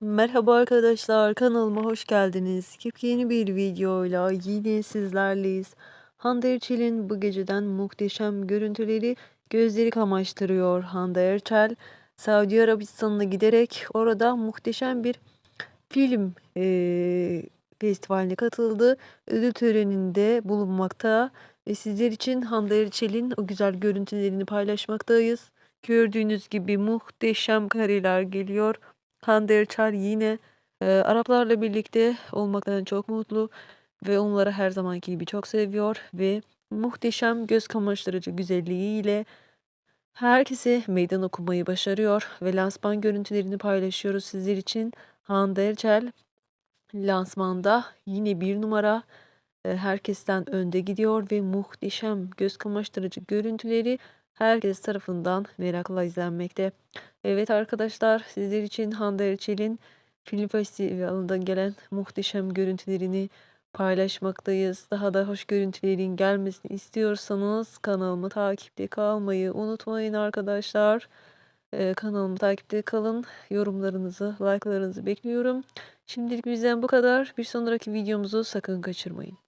Merhaba arkadaşlar kanalıma hoş geldiniz. Yepyeni bir videoyla yine sizlerleyiz. Hande Erçel'in bu geceden muhteşem görüntüleri gözleri kamaştırıyor. Hande Erçel Saudi Arabistan'a giderek orada muhteşem bir film eee, festivaline katıldı. Ödül töreninde bulunmakta ve sizler için Hande Erçel'in o güzel görüntülerini paylaşmaktayız. Gördüğünüz gibi muhteşem kareler geliyor. Hande Erçel yine e, Araplarla birlikte olmaktan çok mutlu ve onları her zamanki gibi çok seviyor ve muhteşem göz kamaştırıcı güzelliğiyle herkese meydan okumayı başarıyor ve lansman görüntülerini paylaşıyoruz sizler için. Hande Erçel lansmanda yine bir numara e, herkesten önde gidiyor ve muhteşem göz kamaştırıcı görüntüleri herkes tarafından merakla izlenmekte. Evet arkadaşlar sizler için Hande Erçel'in film festivalinden gelen muhteşem görüntülerini paylaşmaktayız. Daha da hoş görüntülerin gelmesini istiyorsanız kanalımı takipte kalmayı unutmayın arkadaşlar. Ee, kanalımı takipte kalın. Yorumlarınızı, like'larınızı bekliyorum. Şimdilik bizden bu kadar. Bir sonraki videomuzu sakın kaçırmayın.